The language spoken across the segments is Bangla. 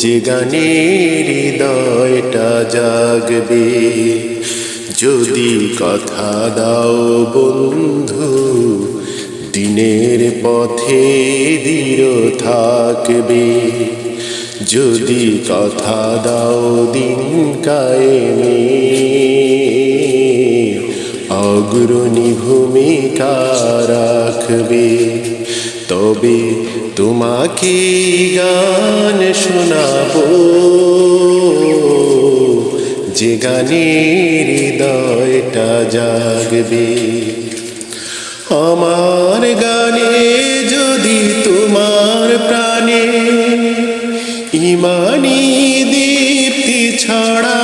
যে গানের হৃদয়টা জাগবে। যদি কথা দাও বন্ধু, দিনের পথে দৃঢ় থাকবে। যদি কথা দাও দিন কায়েমে, অগ্রণী ভূমিকা রাখবে। তবে তোমাকে গান শোনাবো। যে গানের হৃদয়টা জাগবে। আমার গানে যদি তোমার প্রাণে ইমানি দীপ্তি ছড়া,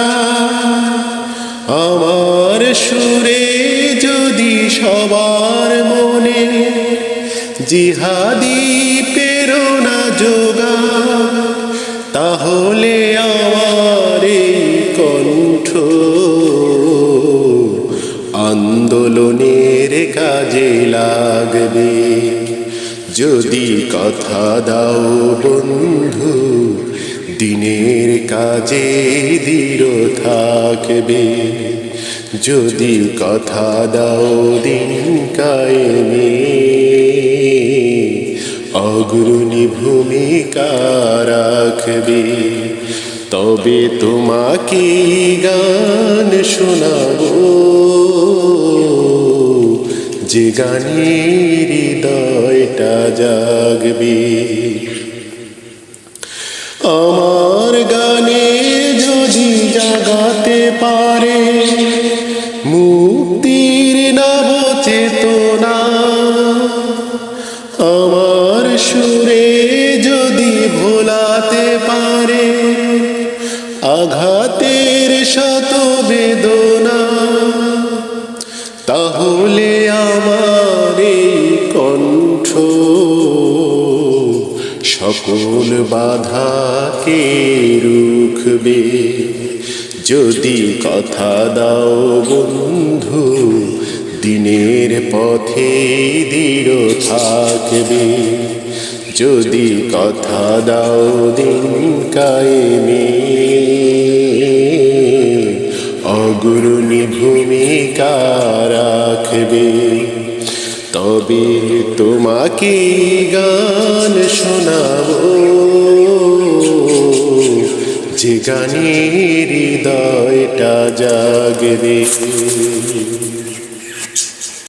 আমার সুরে যদি সবার মনে জিহাদি প্রেরণা যোগা, তাহলে আমার কণ্ঠ। আন্দোলনের কাজে লাগবে। যদি কথা দাও বন্ধু, দিনের কাজে দৃঢ় থাকবে। যদি কথা দাও দিন কায়েমে অগ্রণী ভূমিকা রাখবে। তবে তোমাকে গান শোনাবো। যে গানের হৃদয়টা জাগবে। আমার গানে যদি জাগাতে পারে মুক্তির সুরে যদি ভোলাতে পারে, আঘাতের শত বেদনা, তাহলে আমার কণ্ঠ সকল বাধাকে রুখবে। যদি কথা দাও বন্ধু, দিনের পথে দৃঢ় থাকবে। যদি কথা দাও দিন কায়েমে অগ্রণী ভূমিকা রাখবে। তবে তোমাকে গান শোনাবো। যে গানের হৃদয়টা জাগবে।